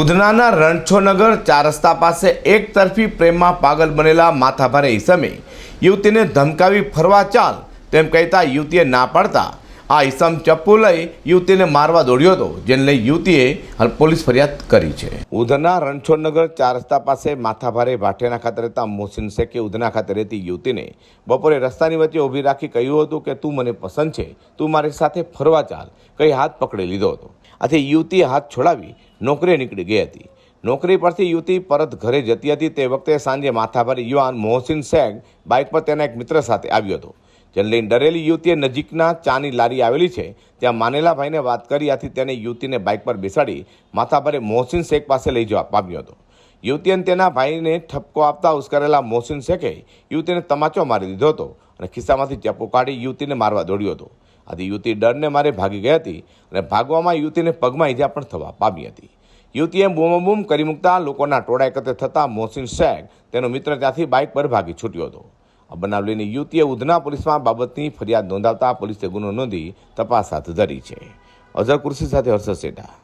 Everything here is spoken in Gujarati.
ઉધનાના રણછોનગર ચાર રસ્તા પાસે એક તરફી પ્રેમમાં પાગલ બનેલા માથાભારે ઈસમે. યુવતીને ધમકાવી ફરવા ચાલ, તેમ કહેતા યુવતીએ ના પાડતા આ ઈસમ ચપ્પુ લઈ યુવતીને મારવા દોડ્યો હતો, જેને લઈ યુવતીએ પોલીસ ફરિયાદ કરી છે. ઉધના રણછોડનગર ચાર રસ્તા પાસે માથાભારે ભાટેના ખાતે રહેતા મોહસિન શેખે ઉધના ખાતે રહેતી યુવતીને બપોરે રસ્તાની વચ્ચે ઊભી રાખી કહ્યું હતું કે, તું મને પસંદ છે. તું મારી સાથે ફરવા ચાલ. કઈ હાથ પકડી લીધો હતો. આથી યુવતીએ હાથ છોડાવી નોકરીએ નીકળી ગઈ હતી. નોકરી પરથી યુવતી પરત ઘરે જતી હતી. તે વખતે સાંજે માથાભારે યુવાન મોહસિન શેખ બાઇક પર તેના એક મિત્ર સાથે આવ્યો હતો. જેને લઈને ડરેલી યુવતીએ નજીકના ચાની લારી આવેલી છે. ત્યાં માનેલા ભાઈને વાત કરી આથી તેને યુવતીને બાઇક પર બેસાડી માથાભારે મોહસિન શેખ પાસે લઈ જવા પામ્યો હતો. યુવતી અને તેના ભાઈને ઠપકો આપતા ઉશ્કેરેલા મોહસિન શેખે યુવતીને તમાચો મારી દીધો હતો અને ખિસ્સામાંથી ચપ્પો કાઢી યુવતીને મારવા દોડ્યો હતો. આથી યુવતી ડરને મારે ભાગી ગઈ હતી અને ભાગવામાં યુવતીને પગમાં ઈજા પણ થવા પામી હતી. યુવતીએ બૂમબૂમ કરી મૂકતા લોકોના ટોળા એકત્ર થતા મોહસિન શેખ તેનો મિત્ર ત્યાંથી બાઇક પર ભાગી છૂટ્યો હતો. આ બનાવ લઈને યુવતીએ ઉધના પોલીસમાં બાબતની ફરિયાદ નોંધાવતા પોલીસે ગુનો નોંધી તપાસ હાથ ધરી છે. અઝર કુર્સી સાથે હર્ષદ સેઠા